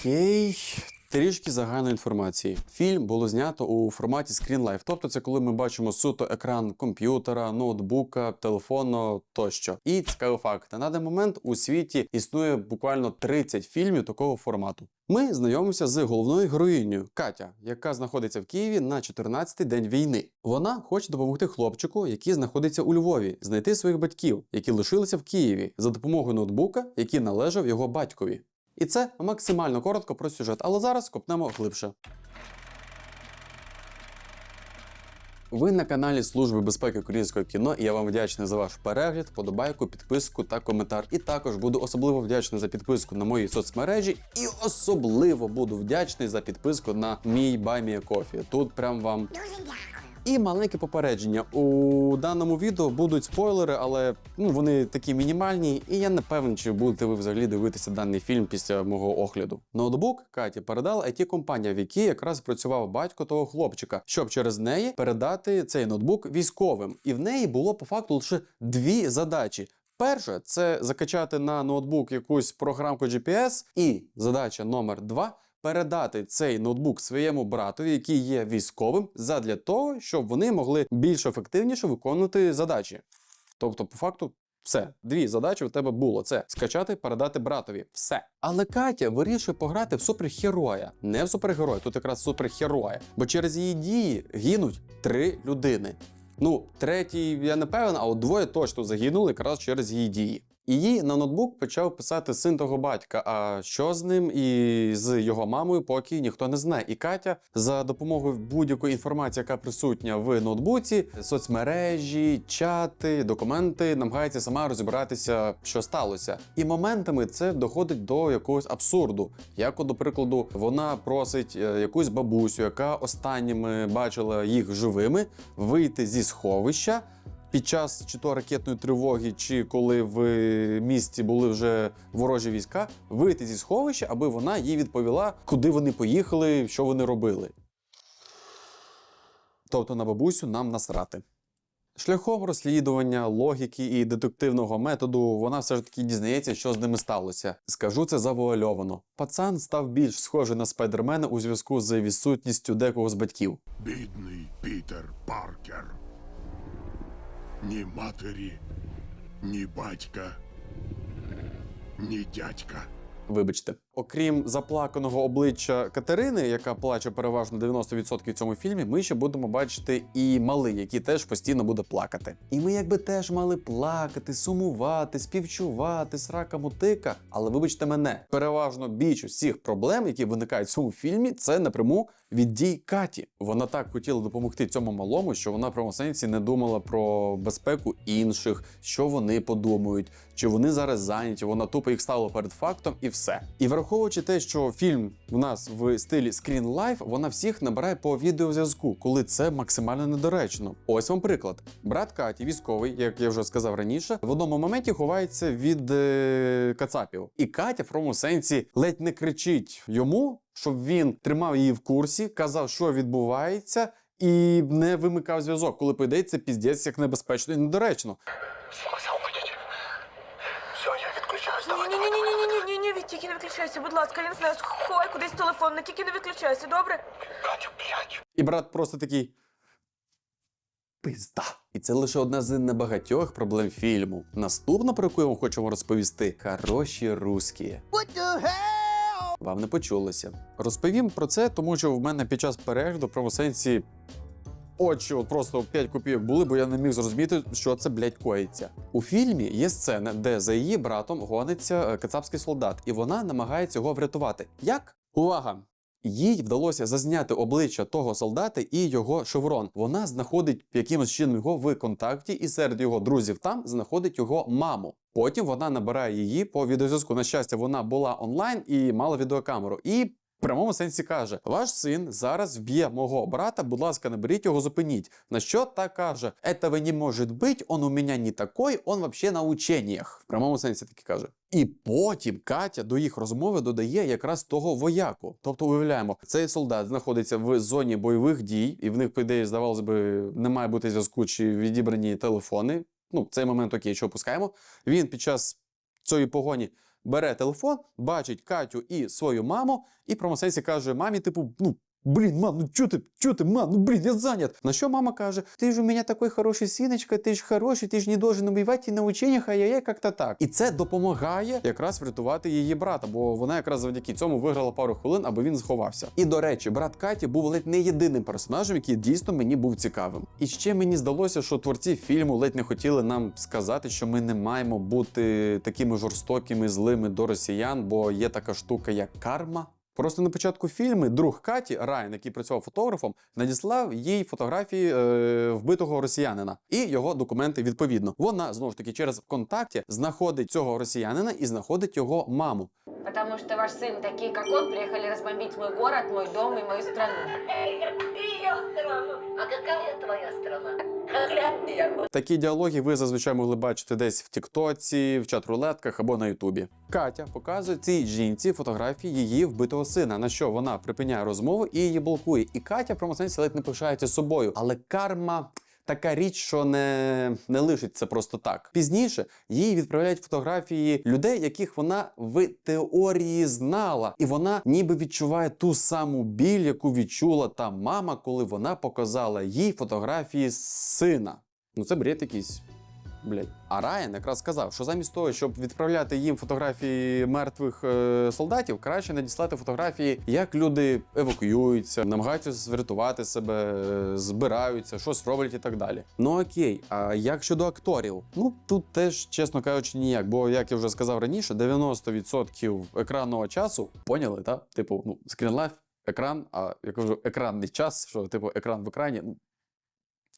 Окей. Трішки загальної інформації. Фільм було знято у форматі Life, тобто це коли ми бачимо суто екран комп'ютера, ноутбука, телефону тощо. І цікавий факт: на даний момент у світі існує буквально 30 фільмів такого формату. Ми знайомимося з головною героїнею Катя, яка знаходиться в Києві на 14-й день війни. Вона хоче допомогти хлопчику, який знаходиться у Львові, знайти своїх батьків, які лишилися в Києві, за допомогою ноутбука, який належав його батькові. І це максимально коротко про сюжет, але зараз копнемо глибше. Ви на каналі Служби безпеки українського кіно, і я вам вдячний за ваш перегляд, вподобайку, підписку та коментар. І також буду особливо вдячний за підписку на мої соцмережі, і особливо буду вдячний за підписку на мій BuyMeACoffee. Тут прям вам Дуже дякую. І маленьке попередження. У даному відео будуть спойлери, але ну, вони такі мінімальні, і я не певен, чи будете ви взагалі дивитися даний фільм після мого огляду. Ноутбук Каті передала it компанія в якій якраз працював батько того хлопчика, щоб через неї передати цей ноутбук військовим. І в неї було по факту лише дві задачі. Перше це закачати на ноутбук якусь програмку GPS, і задача номер два передати цей ноутбук своєму братові, який є військовим, задля того, щоб вони могли більш ефективніше виконувати задачі. Тобто, по факту. Все, дві задачі у тебе було: це скачати, передати братові. Все. Але Катя вирішує пограти в супергероя, не в супергероя, тут якраз супергероя. Бо через її дії гинуть три людини. Ну, третій, я не певен, а от двоє точно загинули якраз через її дії. Її на ноутбук почав писати син того батька. А що з ним і з його мамою, поки ніхто не знає. І Катя за допомогою будь-якої інформації, яка присутня в ноутбуці, соцмережі, чати, документи, намагається сама розібратися, що сталося. І моментами це доходить до якогось абсурду. Як, до прикладу, вона просить е, якусь бабусю, яка останніми бачила їх живими, вийти зі сховища під час чи то ракетної тривоги, чи коли в місті були вже ворожі війська, вийти зі сховища, аби вона їй відповіла, куди вони поїхали, що вони робили. Тобто на бабусю нам насрати. Шляхом розслідування, логіки і детективного методу вона все ж таки дізнається, що з ними сталося. Скажу це завуальовано. Пацан став більш схожий на спайдермена у зв'язку з відсутністю декого з батьків. Бідний Пітер Паркер. Ні матері, ні батька, ні дядька. Вибачте, окрім заплаканого обличчя Катерини, яка плаче переважно 90% в цьому фільмі, ми ще будемо бачити і малий, який теж постійно буде плакати. І ми якби теж мали плакати, сумувати, співчувати, срака мутика. Але вибачте мене, переважно більшість всіх проблем, які виникають в цьому фільмі, це напряму від дій Каті. Вона так хотіла допомогти цьому малому, що вона прямому сенсі не думала про безпеку інших, що вони подумають, чи вони зараз зайняті. Вона тупо їх ставила перед фактом і все. І враховуючи те, що фільм в нас в стилі Screen Life, вона всіх набирає по відеозв'язку, коли це максимально недоречно. Ось вам приклад: брат Каті, військовий, як я вже сказав раніше, в одному моменті ховається від е, кацапів. І Катя в прямому сенсі ледь не кричить йому, щоб він тримав її в курсі, казав, що відбувається. І не вимикав зв'язок, коли по піздець як небезпечно і недоречно. Тільки не виключайся, будь ласка, я не знаю, сховай кудись телефон, не тільки не виключайся, добре? Катю, блядь. І брат просто такий. Пизда. І це лише одна з небагатьох проблем фільму. Наступна, про яку я вам хочу розповісти, хороші русські. Вам не почулося. Розповім про це, тому що в мене під час перегляду в правому сенсі очі от просто 5 копійок були, бо я не міг зрозуміти, що це блядь, коїться. У фільмі є сцена, де за її братом гониться е, кацапський солдат, і вона намагається його врятувати. Як? Увага! Їй вдалося зазняти обличчя того солдата і його шеврон. Вона знаходить якимось чином його в контакті, і серед його друзів там знаходить його маму. Потім вона набирає її по відеозв'язку. На щастя, вона була онлайн і мала відеокамеру. І в прямому сенсі каже: Ваш син зараз вб'є мого брата, будь ласка, наберіть його, зупиніть. На що та каже: Этого не може бути, он у мене не такой, он вообще на ученнях. В прямому сенсі таки каже. І потім Катя до їх розмови додає якраз того вояку. Тобто, уявляємо, цей солдат знаходиться в зоні бойових дій, і в них, по ідеї, здавалось би, не має бути зв'язку чи відібрані телефони. Ну, цей момент окей, що опускаємо. Він під час цієї погоні бере телефон, бачить Катю і свою маму, і промосенсі каже мамі, типу, ну. Блін, мам, ну чо ти, чо ти, мам, ну блін, я зайнят. На що мама каже: Ти ж у мене такий хороший синочка, ти ж хороший, ти ж не должен убивати на ученнях, а я як-то так. І це допомагає якраз врятувати її брата, бо вона якраз завдяки цьому виграла пару хвилин, аби він сховався. І до речі, брат Каті був ледь не єдиним персонажем, який дійсно мені був цікавим. І ще мені здалося, що творці фільму ледь не хотіли нам сказати, що ми не маємо бути такими жорстокими, злими до росіян, бо є така штука, як карма. Просто на початку фільму друг Каті Райан, який працював фотографом, надіслав їй фотографії е, вбитого росіянина і його документи відповідно. Вона знову ж таки через ВКонтакті знаходить цього росіянина і знаходить його маму. Потому что ваш сын, такие как он, приехали разбомбить мой город, мой дом и мою страну. А какая твоя страна? Такі діалоги ви зазвичай могли бачити десь в Тіктоці, в чат-рулетках або на Ютубі. Катя показує цій жінці фотографії її вбитого сина, на що вона припиняє розмову і її блокує. І Катя в прямому сенсі ледь не пишається собою. Але карма. Така річ, що не, не лишиться просто так. Пізніше їй відправляють фотографії людей, яких вона в теорії знала, і вона ніби відчуває ту саму біль, яку відчула та мама, коли вона показала їй фотографії сина. Ну це бред якийсь. Блять. А Райан якраз сказав, що замість того, щоб відправляти їм фотографії мертвих е, солдатів, краще надіслати фотографії, як люди евакуюються, намагаються врятувати себе, е, збираються, щось роблять і так далі. Ну окей, а як щодо акторів? Ну тут теж, чесно кажучи, ніяк. Бо як я вже сказав раніше, 90% екранного часу поняли, так? Типу, ну, скрінлайф, екран, а я кажу, екранний час, що типу екран в екрані. ну,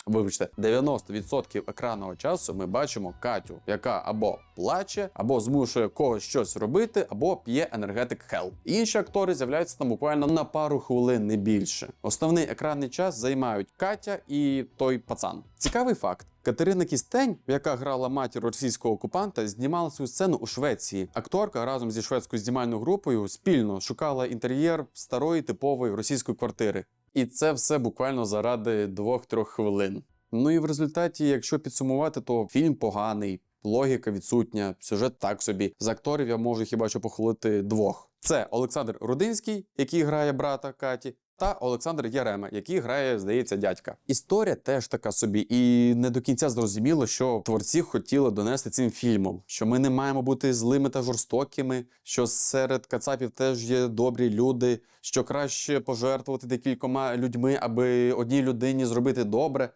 Вибачте, 90% екранного часу ми бачимо Катю, яка або плаче, або змушує когось щось робити, або п'є енергетик Hell. Інші актори з'являються там буквально на пару хвилин, не більше. Основний екранний час займають Катя і той пацан. Цікавий факт. Катерина Кістень, яка грала матір російського окупанта, знімала свою сцену у Швеції. Акторка разом зі шведською знімальною групою спільно шукала інтер'єр старої типової російської квартири. І це все буквально заради 2-3 хвилин. Ну і в результаті, якщо підсумувати, то фільм поганий, логіка відсутня, сюжет так собі. З акторів я можу хіба що похвалити двох: це Олександр Рудинський, який грає брата Каті. Та Олександр Ярема, який грає, здається, дядька. Історія теж така собі, і не до кінця зрозуміло, що творці хотіли донести цим фільмом, що ми не маємо бути злими та жорстокими, що серед кацапів теж є добрі люди, що краще пожертвувати декількома людьми, аби одній людині зробити добре.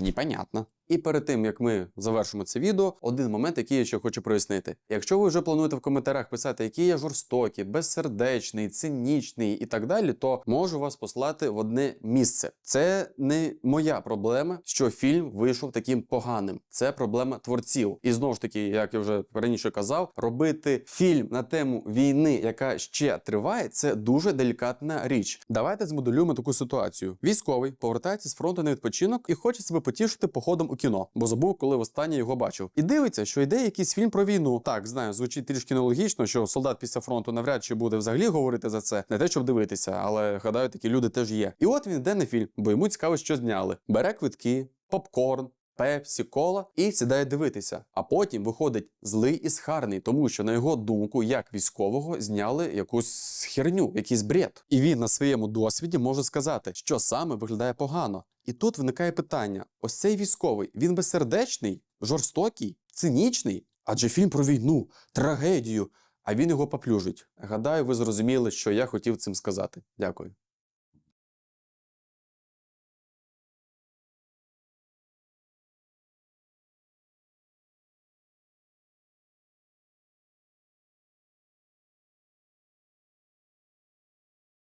Непонятно. І перед тим як ми завершимо це відео, один момент, який я ще хочу прояснити. Якщо ви вже плануєте в коментарях писати, який я жорстокий, безсердечний, цинічний і так далі, то можу вас послати в одне місце. Це не моя проблема, що фільм вийшов таким поганим. Це проблема творців. І знову ж таки, як я вже раніше казав, робити фільм на тему війни, яка ще триває, це дуже делікатна річ. Давайте змоделюємо таку ситуацію. Військовий повертається з фронту на відпочинок і хоче себе потішити походом у кіно, бо забув, коли востаннє його бачив. І дивиться, що йде якийсь фільм про війну. Так, знаю, звучить трішки нелогічно, що солдат після фронту навряд чи буде взагалі говорити за це, не те, щоб дивитися, але гадаю, такі люди теж є. І от він йде на фільм, бо йому цікаво, що зняли. Бере квитки, попкорн. Пепсі, кола і сідає дивитися. А потім виходить злий і схарний, тому що на його думку, як військового, зняли якусь херню, якийсь бред. І він на своєму досвіді може сказати, що саме виглядає погано. І тут виникає питання: ось цей військовий, він безсердечний, жорстокий, цинічний, адже фільм про війну, трагедію, а він його поплюжить. Гадаю, ви зрозуміли, що я хотів цим сказати. Дякую.